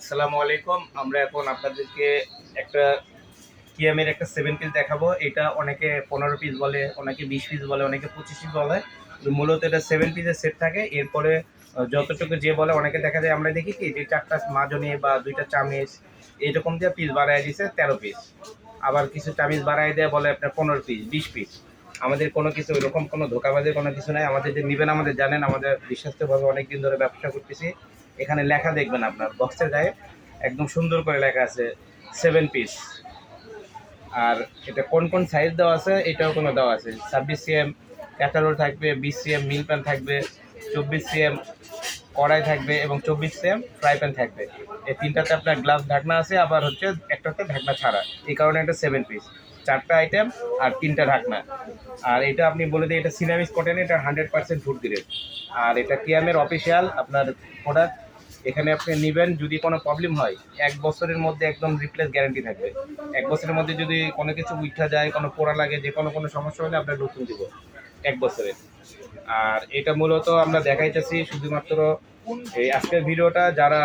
আসসালামু আলাইকুম। আমরা এখন আপনাদেরকে একটা কিয়ামের একটা সেভেন পিস দেখাবো। এটা অনেকে পনেরো পিস বলে, অনেকে বিশ পিস বলে, অনেকে পঁচিশ পিস বলে। মূলত এটা সেভেন পিসের সেট থাকে। এরপরে যতটুকু যে বলে অনেকে দেখা যায়, আমরা দেখি কি, যে চারটা মাজনি বা দুইটা চামিচ, এরকম দিয়ে পিস বাড়ায় দিছে, তেরো পিস আবার কিছু চামিচ বাড়ায় দেয় বলে আপনার পনেরো পিস বিশ পিস আমাদের কোনো কিছু এরকম কোনো ধোকাবাজের কোনো কিছু নাই। আমাদের যে নেবেন, আমাদের জানেন, আমাদের বিশ্বাসভাবে অনেক দিন ধরে ব্যবসা করতেছি। এখানে লেখা দেখবেন আপনার বক্সের গায়ে একদম সুন্দর করে লেখা আছে সেভেন পিস আর এটা কোন কোন সাইজ দেওয়া আছে, এটাও কোনো দেওয়া আছে। ছাব্বিশ সিএম ক্যাটারোল থাকবে, বিশ সিএম মিল প্যান থাকবে, চব্বিশ সিএম কড়াই থাকবে এবং চব্বিশ সিএম ফ্রাই প্যান থাকবে। এই তিনটাতে আপনার গ্লাস ঢাকনা আছে, আবার হচ্ছে একটাতে ঢাকনা ছাড়া। এই কারণে এটা সেভেন পিস চারটা আইটেম আর তিনটা ঢাকনা। আর এটা আপনি বলে দিই এটা সিনামিস কটেন এটা হান্ড্রেড পার্সেন্ট ফুড গ্রেড আর এটা কিয়ামের অফিসিয়াল আপনার প্রোডাক্ট এখানে আপনি নেবেন যদি কোনো প্রবলেম হয়, এক বছরের মধ্যে একদম রিপ্লেস গ্যারান্টি থাকবে। এক বছরের মধ্যে যদি কোনো কিছু উঠা যায়, কোনো পোড়া লাগে, যে কোনো কোনো সমস্যা হলে আমরা নতুন দেবো, এক বছরের। আর এটা মূলত আমরা দেখাইতেছি শুধুমাত্র এই আজকের ভিডিওটা, যারা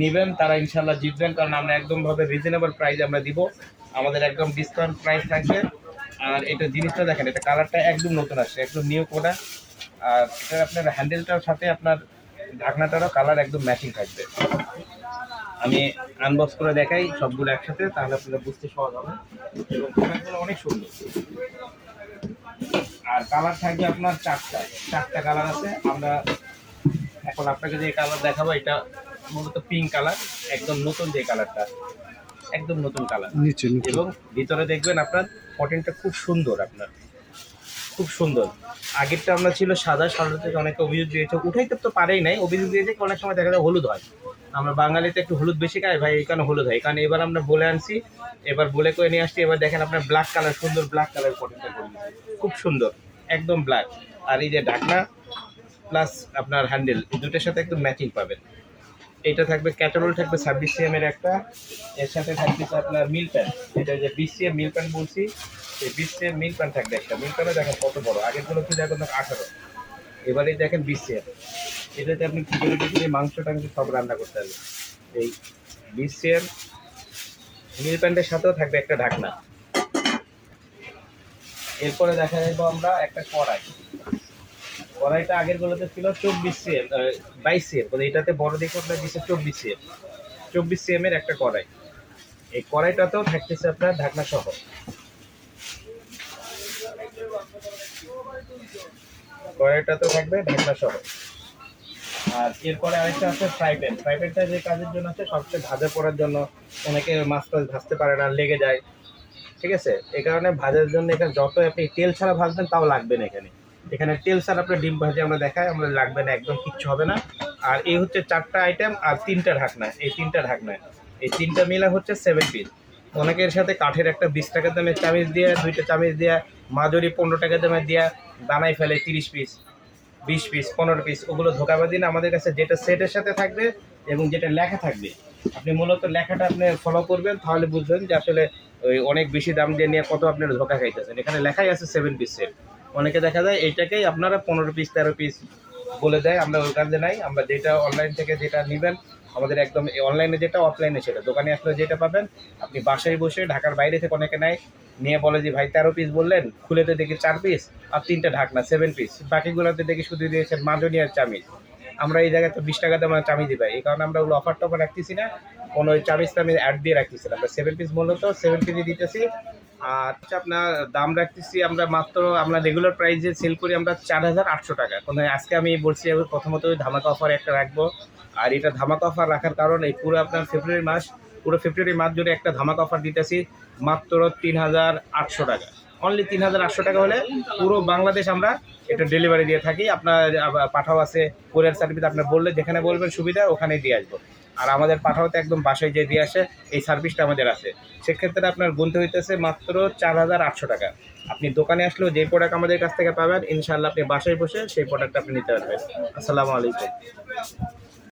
নেবেন তারা ইনশাল্লাহ জিতবেন, কারণ আমরা একদমভাবে রিজনেবল প্রাইস আমরা দিব। আমাদের একদম ডিসকাউন্ট প্রাইস থাকবে। আর এটা জিনিসটা দেখেন, এটা কালারটা একদম নতুন আসছে, একদম নিউ কোডা আর এটা আপনার হ্যান্ডেলটার সাথে আপনার ঢাকনাটারও কালার একদম ম্যাচিং থাকবে। আমি আনবক্স করে দেখাই সবগুলো একসাথে তাহলে আপনারা বুঝতে সহজ হবে। এবং কালারগুলো অনেক সুন্দর। আর কালার থাকবে আপনার চারটা। চারটা কালার আছে। আমরা এখন আপনাকে যে কালার দেখাবো এটা মূলত পিঙ্ক কালার একদম নতুন যে কালারটা একদম নতুন কালার এবং ভিতরে দেখবেন আপনার কটেনটা খুব সুন্দর আপনার। খুব সুন্দর। আগেরটা আমরা ছিল সাদা সাদা থেকে অনেকে অভিযোগ দিয়েছে। উঠাইতে তো পারেই নাই, অভিযোগ দিয়েছে অনেক সময় দেখা যায় হলুদ হয়। আমরা বাঙালিতে একটু হলুদ বেশি খাই, ভাই, এই কারণে হলুদ হয়। কারণ এবার আমরা বলে আনছি, এবার বলে করে নিয়ে আসছি, এবার দেখেন আপনার ব্ল্যাক কালার সুন্দর ব্ল্যাক কালার কটেনটা খুব সুন্দর, একদম ব্ল্যাক আর এই যে ঢাকনা প্লাস আপনার হ্যান্ডেল দুটোর সাথে একদম ম্যাচিং পাবেন। এটা থাকবে ক্যাটারোল থাকবে ছাব্বিশ সিএম এর একটা। এর সাথে থাকবে আপনার মিল প্যান এটা যে বিশ সিএম মিল প্যান বলছি, এই বিশ সিএম মিল প্যান থাকবে একটা। মিল প্যানে দেখেন কত বড়। আগেরগুলো ছিল এখন আঠারো। এবারে দেখেন বিশ সিএম এটাতে আপনি খিচুড়ি টিচুড়ি মাংস টাংস সব রান্না করতে পারবেন? এই বিশ সিএম মিল প্যান্টের সাথেও থাকবে একটা ঢাকনা। এরপরে দেখা যাব আমরা একটা কড়াই। কড়াইটা আগের গুলোতে ছিল চব্বিশ সিএম বাইশ সিএম এটাতে বড় দিকে আপনার দিচ্ছে চব্বিশ সিএম চব্বিশ সিএম এর একটা কড়াই। এই কড়াইটাতেও থাকতেছে আপনার ঢাকনা সহ। কড়াইটাতেও থাকবে ঢাকনা সহ। আর এরপরে আরেকটা আছে ফ্রাই প্যান ফ্রাই প্যানটা যে কাজের জন্য আছে, সবচেয়ে ভাজা পড়ার জন্য। অনেকে মাছ টাছ ভাজতে পারে না, লেগে যায়। ঠিক আছে? এই কারণে ভাজার জন্য এখানে যত আপনি তেল ছাড়া ভাজবেন, তাও লাগবে না এখানে। এখানে তেল সার আপনার ডিম ভাজি আমরা দেখাই, আমরা লাগবে না, একদম কিচ্ছু হবে না। আর এই হচ্ছে চারটা আইটেম আর তিনটা ঢাকনা, এই তিনটা ঢাকনা। এই তিনটা মিলা হচ্ছে সেভেন পিস অনেকের সাথে কাঠের একটা বিশ টাকা দামের চামিচ দিয়ে, দুইটা চামিচ দিয়ে মাজরি পনেরো টাকা দামের দিয়ে বানাই ফেলে তিরিশ পিস বিশ পিস পনেরো পিস ওগুলো ধোকাবাজি না, আমাদের কাছে যেটা সেটের সাথে থাকবে এবং যেটা লেখা থাকবে। আপনি মূলত লেখাটা আপনি ফলো করবেন, তাহলে বুঝবেন যে আসলে ওই অনেক বেশি দাম দিয়ে নিয়ে কত আপনার ধোকা খাইতেছেন। এখানে লেখাই আছে সেভেন পিস সেট অনেকে দেখা যায় এটাকেই আপনারা পনেরো পিস তেরো পিস বলে দেয়। আমরা ওই কাজে নাই। আমরা যেটা অনলাইন থেকে যেটা নেবেন, আমাদের একদম অনলাইনে যেটা অফলাইনে সেটা। দোকানে আসলে যেটা পাবেন, আপনি বাসায় বসে ঢাকার বাইরে থেকে অনেকে নেয়। নিয়ে বলে যে, ভাই, তেরো পিস বললেন খুলেতে দেখি চার পিস আর তিনটা ঢাকনা সেভেন পিস বাকিগুলোতে দেখি শুধু দিয়েছেন মাজনি আর চামিচ। আমরা এই জায়গায় তো বিশ টাকা দাম চামিচ দিই এই কারণে আমরা ওগুলো অফার টফার রাখতেছি না। কোনো চামিচ টামিচ অ্যাড দিয়ে রাখতেছি না। আমরা সেভেন পিস মূলত সেভেন পিসই দিতেছি। আর হচ্ছে আপনার দাম রাখতেছি আমরা মাত্র, আমরা রেগুলার প্রাইসে সেল করি আমরা চার হাজার আটশো টাকা। কোনো আজকে আমি বলছি প্রথমত ধামাকা অফার একটা রাখব। আর এটা ধামাকা অফার রাখার কারণ এই পুরো আপনার ফেব্রুয়ারি মাস, পুরো ফেব্রুয়ারি মাস জুড়ে একটা ধামাকা অফার দিতেছি মাত্র তিন হাজার আটশো টাকা। অনলি তিন হাজার আটশো টাকা হলে পুরো বাংলাদেশ আমরা এটা ডেলিভারি দিয়ে থাকি। আপনার পাঠাও আছে কোরিয়ার সার্ভিস আপনার বললে যেখানে বলবেন সুবিধা ওখানেই দিয়ে আসব। আর আমাদের পাঠাওতে একদম বাসায় যে দিয়ে আসে, এই সার্ভিসটা আমাদের আছে। সেক্ষেত্রে আপনার গুনতে হইতেছে মাত্র চার হাজার আটশো টাকা। আপনি দোকানে আসলেও যে প্রোডাক্ট আমাদের কাছ থেকে পাবেন ইনশাল্লাহ আপনি বাসায় বসে সেই প্রোডাক্ট আপনি নিতে পারবেন। আসসালামু আলাইকুম।